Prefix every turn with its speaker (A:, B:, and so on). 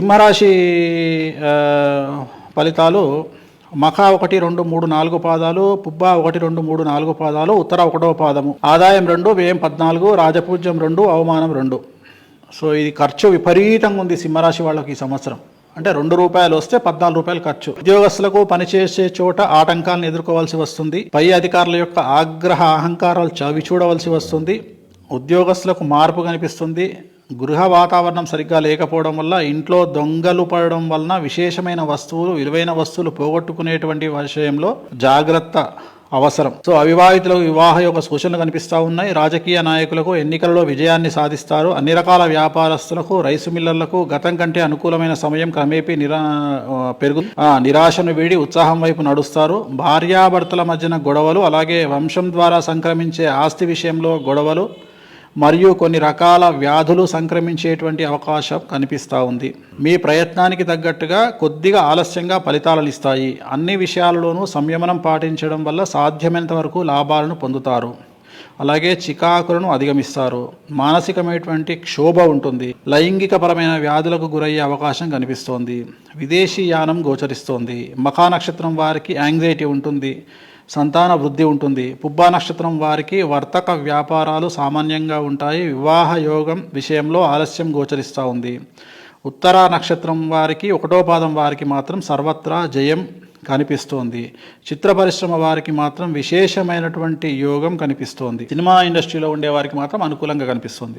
A: సింహరాశి ఫలితాలు మఖ ఒకటి రెండు మూడు నాలుగు పాదాలు పుబ్బ ఒకటి రెండు మూడు నాలుగు పాదాలు ఉత్తర ఒకటో పాదము. ఆదాయం రెండు వ్యయం పద్నాలుగు రాజపూజ్యం రెండు అవమానం రెండు. సో ఇది ఖర్చు విపరీతంగా ఉంది సింహరాశి వాళ్ళకి ఈ సంవత్సరం. అంటే రెండు రూపాయలు వస్తే పద్నాలుగు రూపాయలు ఖర్చు. ఉద్యోగస్తులకు పనిచేసే చోట ఆటంకాలను ఎదుర్కోవాల్సి వస్తుంది. పై అధికారుల యొక్క ఆగ్రహ అహంకారాలు చవి చూడవలసి వస్తుంది. ఉద్యోగస్తులకు మార్పు కనిపిస్తుంది. గృహ వాతావరణం సరిగ్గా లేకపోవడం వల్ల ఇంట్లో దొంగలు పడడం వలన విశేషమైన వస్తువులు విలువైన వస్తువులు పోగొట్టుకునేటువంటి విషయంలో జాగ్రత్త అవసరం. సో అవివాహితులకు వివాహ యొక్క సూచనలు కనిపిస్తూ ఉన్నాయి. రాజకీయ నాయకులకు ఎన్నికలలో విజయాన్ని సాధిస్తారు. అన్ని రకాల వ్యాపారస్తులకు రైసు మిల్లర్లకు గతం కంటే అనుకూలమైన సమయం క్రమేపీ నిరా పెరుగు నిరాశను వీడి ఉత్సాహం వైపు నడుస్తారు. భార్యాభర్తల మధ్యన గొడవలు అలాగే వంశం ద్వారా సంక్రమించే ఆస్తి విషయంలో గొడవలు మరియు కొన్ని రకాల వ్యాధులు సంక్రమించేటువంటి అవకాశం కనిపిస్తూ ఉంది. మీ ప్రయత్నానికి తగ్గట్టుగా కొద్దిగా ఆలస్యంగా ఫలితాలను ఇస్తాయి. అన్ని విషయాలలోనూ సంయమనం పాటించడం వల్ల సాధ్యమైనంత వరకు లాభాలను పొందుతారు. అలాగే చికాకులను అధిగమిస్తారు. మానసికమైనటువంటి క్షోభ ఉంటుంది. లైంగికపరమైన వ్యాధులకు గురయ్యే అవకాశం కనిపిస్తోంది. విదేశీ యానం గోచరిస్తోంది. మఖా నక్షత్రం వారికి యాంగ్జైటీ ఉంటుంది. సంతాన వృద్ధి ఉంటుంది. పుబ్బా నక్షత్రం వారికి వర్తక వ్యాపారాలు సామాన్యంగా ఉంటాయి. వివాహ యోగం విషయంలో ఆలస్యం గోచరిస్తూ ఉంది. ఉత్తర నక్షత్రం వారికి ఒకటో పాదం వారికి మాత్రం సర్వత్రా జయం కనిపిస్తోంది. చిత్ర పరిశ్రమ వారికి మాత్రం విశేషమైనటువంటి యోగం కనిపిస్తోంది. సినిమా ఇండస్ట్రీలో ఉండే వారికి మాత్రం అనుకూలంగా కనిపిస్తుంది.